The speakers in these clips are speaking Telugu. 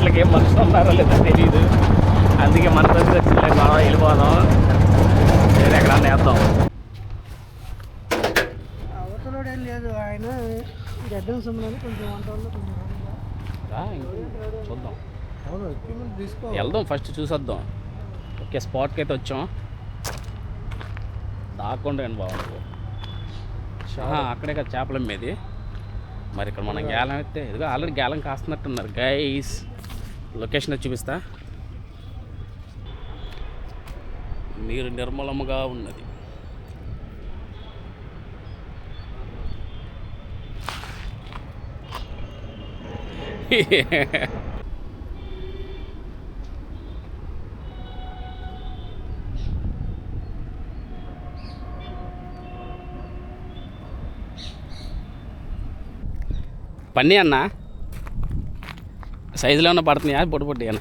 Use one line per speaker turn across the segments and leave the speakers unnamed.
చెట్లకి ఏం మనుషులు ఉన్నారో లేదో తెలియదు అందుకే మన దగ్గర వచ్చిన గొడవ వెళ్ళిపోదాం. వేరే ఎక్కడ వేద్దాం.
అవతలోడు ఏం లేదు ఆయన గడ్డం కొంచెం వంట
చూద్దాం. వెళ్దాం ఫస్ట్ చూసొద్దాం. ఓకే స్పాట్కి అయితే వచ్చాం. దాక్కుండా అండి బాగుంది అక్కడే కదా చేపల అమ్మేది. మరి ఇక్కడ మనం గేలం అయితే ఇదిగో ఆల్రెడీ గేలం కాస్తున్నట్టున్నారు గైస్ లొకేషన్ చూపిస్తా. నీరు నిర్మలముగా ఉన్నది. పన్నీ అన్నా. సైజులో ఉన్న పడుతున్నాయా? పొడి పొట్టి అన్న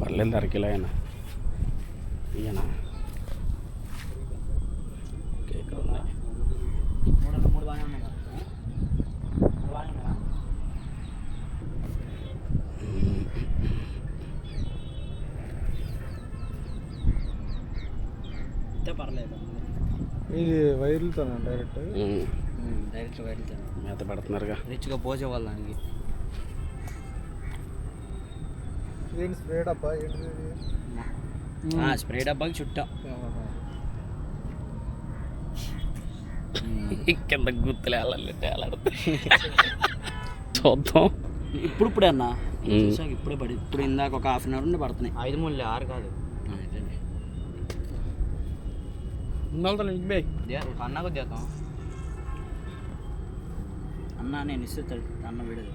పర్లేదు అరకిలో అయినా. ఈయన ఓకే, ఇక్కడ ఉన్నాయి
పర్లేదు
ఇది వైర్లతో డైరెక్ట్
డైరెక్ట్ వైర్లతో
మేత పెడుతున్నారుగా.
రిచ్గా పోసే వాళ్ళకి
ఏంటి స్ప్రేడ్ అబ్బా ఏంటి
స్ప్రే డబ్బాకి చుట్టా.
కింద గుర్తులు వెళ్ళాలి వేలాడుతాయి చూద్దాం.
ఇప్పుడు ఇప్పుడే అన్న ఇప్పుడే పడి ఇప్పుడు ఇందాక ఒక హాఫ్ అన్ అవర్ నుండి పడుతున్నాయి. ఐదు మూడు ఆరు కాదు. అన్న కొద్దిగా అన్న నేను ఇస్తే అన్న విడదు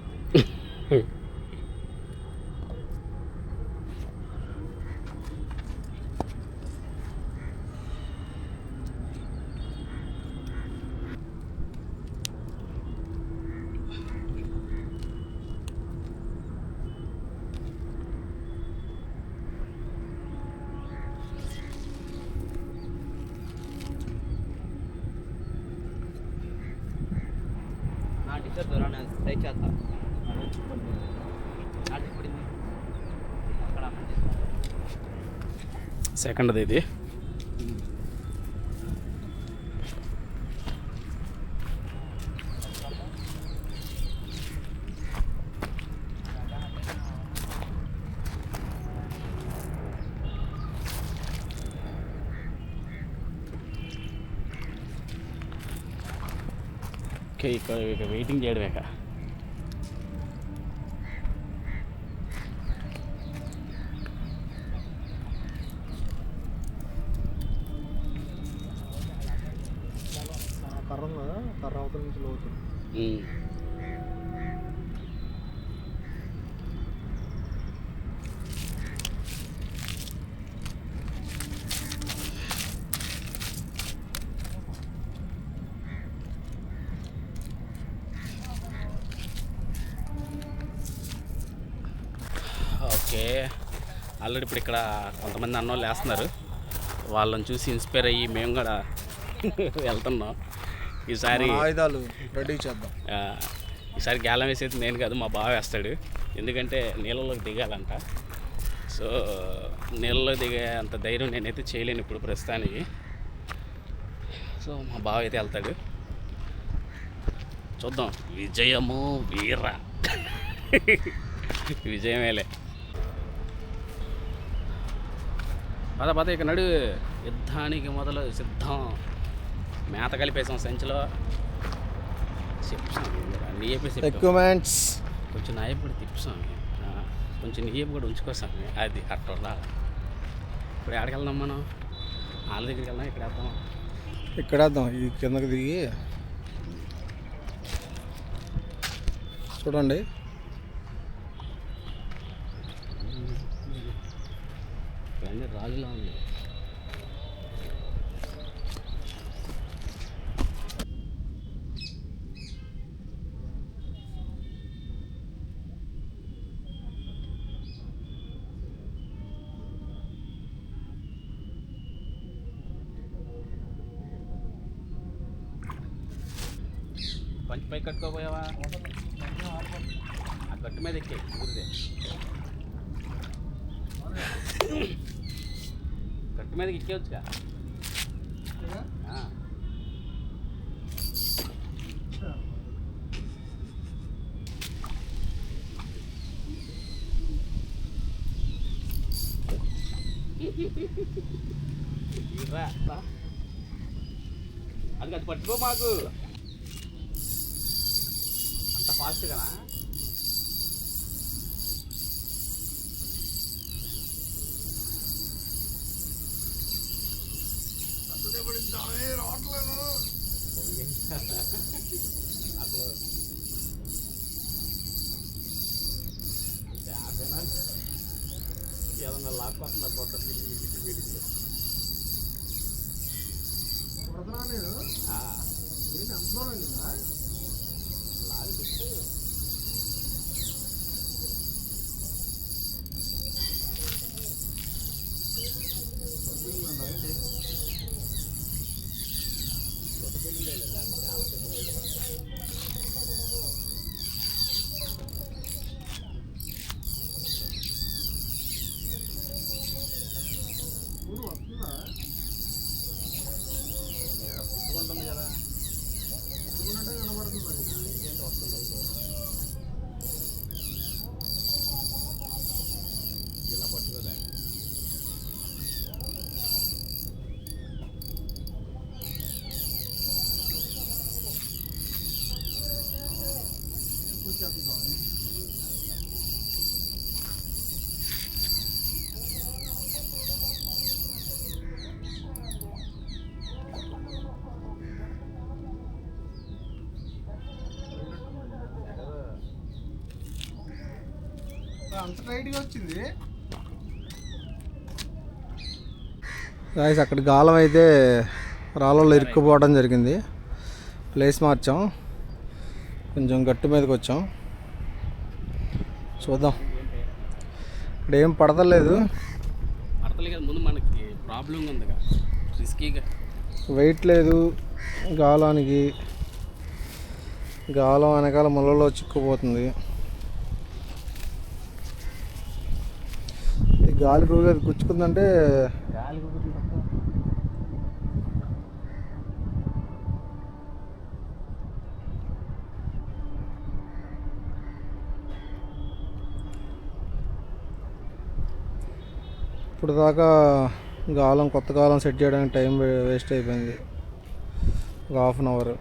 నా టీచర్ ద్వారా దయచేస్తా
సెకండ్ది ఇది. ఓకే ఇక్కడ ఇక వెయిటింగ్ చేయడమే ఓకే. ఆల్రెడీ ఇప్పుడు ఇక్కడ కొంతమంది అన్నోళ్ళు వేస్తున్నారు వాళ్ళని చూసి ఇన్స్పైర్ అయ్యి మేము కూడా వెళ్తున్నాం. ఈసారి
ఆయుధాలు రెడీ చేద్దాం.
ఈసారి గేలం వేసేది నేను కాదు మా బావ వేస్తాడు. ఎందుకంటే నీళ్ళలోకి దిగాలంట. సో నీళ్ళలో దిగే అంత ధైర్యం నేనైతే చేయలేను ఇప్పుడు ప్రస్తుతానికి. సో మా బావ అయితే వెళ్తాడు. చూద్దాం. విజయము వీర. విజయమేలే. పద పద ఇక నడు. యుద్ధానికి మొదలు సిద్ధం. మేత కలిపేసాం సంచిలో. నీ కొంచెం నాయపు కూడా తిప్పుసాం కొంచెం నీయపు కూడా ఉంచుకోసాం అది అట్లా ఇప్పుడు ఎక్కడికి వెళ్దాం మనం? వాళ్ళ దగ్గరికి వెళ్దాం ఇక్కడ వెళ్దాం
ఇక్కడ వేద్దాం ఈ కిందకి దిగి. చూడండి.
ఇవన్నీ రాజులా ఉంది పై కట్టుకోపోయావా? ఆ గట్టు మీద ఎక్కే ఊరిదే. గట్టు మీదకి ఎక్కేవచ్చుగా. అది అది పట్టుకో మాకు. అంత ఫాస్ట్గానా అసలు ఆపేనా ఏదన్నా లాక్కొస్తున్నా కొత్త వీడికి వీడికి లాగి I understood.
అంత టైట్గా వచ్చింది.
గాయస్ అక్కడ గాలం అయితే రాళ్ళలో ఇరుక్కుపోవడం జరిగింది. ప్లేస్ మార్చాం. కొంచెం గట్టు మీదకి వచ్చాం. చూద్దాం. ఇక్కడ ఏం పడతలేదు.
ముందు మనకి ప్రాబ్లం ఉందిగా రిస్కీగా
వెయిట్ లేదు. గాలానికి గాలం వెనకాల ముళ్ళలో చిక్కుపోతుంది గాలి అది గుచ్చుకుందంటే
గాలి
ఇప్పుడు దాకా గాలం కొత్త గాలం సెట్ చేయడానికి టైం వేస్ట్ అయిపోయింది. ఒక హాఫ్ అన్ అవర్.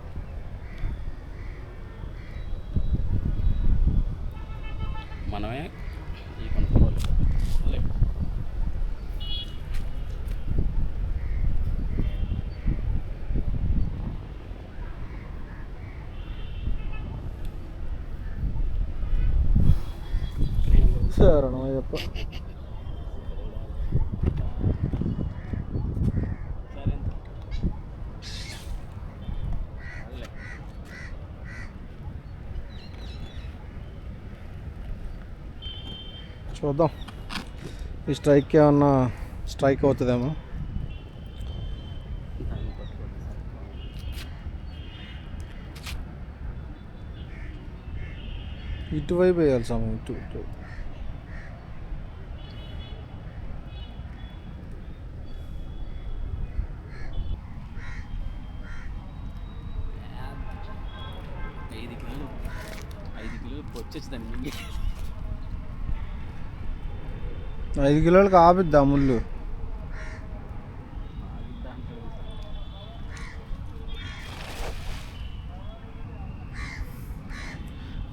శరణమయ్యప్ప
సరే లే.
చూద్దాం ఈ స్ట్రైక్ ఏమన్నా స్ట్రైక్ అవుతుందేమో
దాన్ని పట్టుకోండి సార్.
ఇటువైపు వేయాలి సమయం ఇటు ఇటు
ఐదు
కిలోలకు ఆపిద్దా ముళ్ళు?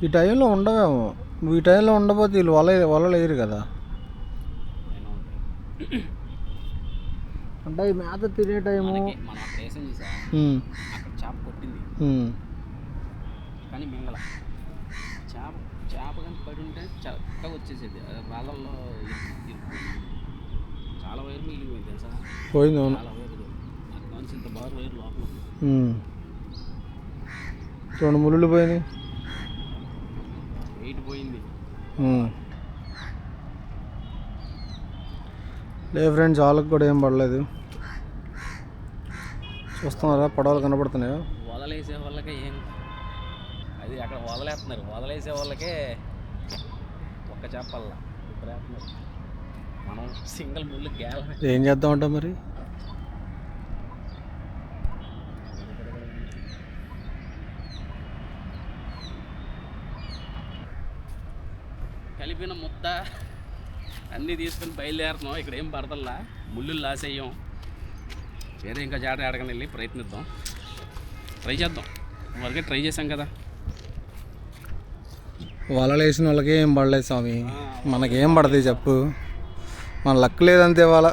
ఈ టైంలో ఉండవేమో. నువ్వు ఈ టైంలో ఉండబోతే వీళ్ళు వల వలలేరు కదా. అంటే ఈ మేత తినే టైము
కొట్టింది. కానీ మింగల. పడి ఉంటే చక్కగా వచ్చేసేది. రాళ్ళల్లో. చాలా వైర్ మిగిలిపోయింది తెలుసా?
పోయింది అవును.
నుంచి ఇంత బాగా వైర్ లోపల.
రెండు ముళ్ళు పోయినాయి.
వెయిట్ పోయింది.
లే ఫ్రెండ్స్ వాళ్ళకి కూడా ఏం పడలేదు. చూస్తున్నారా? పడవలు కనపడుతున్నాయా?
వదలేసే వాళ్ళకే ఏం అది అక్కడ వదలేస్తున్నారు. వదలేసే వాళ్ళకే ఒక్క చేపల్లా. మనం సింగిల్ ముళ్ళు గేల.
ఏం చేద్దామంట మరి?
కలిపిన ముద్ద అన్నీ తీసుకుని బయలుదేరుతున్నాం. ఇక్కడ ఏం పడతల్లా ముళ్ళు లాసేయం. వేరే ఇంకా జాడ ఆడకని వెళ్ళి ప్రయత్నిద్దాం. ట్రై చేద్దాం. వరకే ట్రై చేసాం కదా.
వలలు వేసిన వాళ్ళకి ఏం పడలేదు స్వామి. మనకేం పడతాయి చెప్పు. మన లక్ లేదంతే వాళ్ళ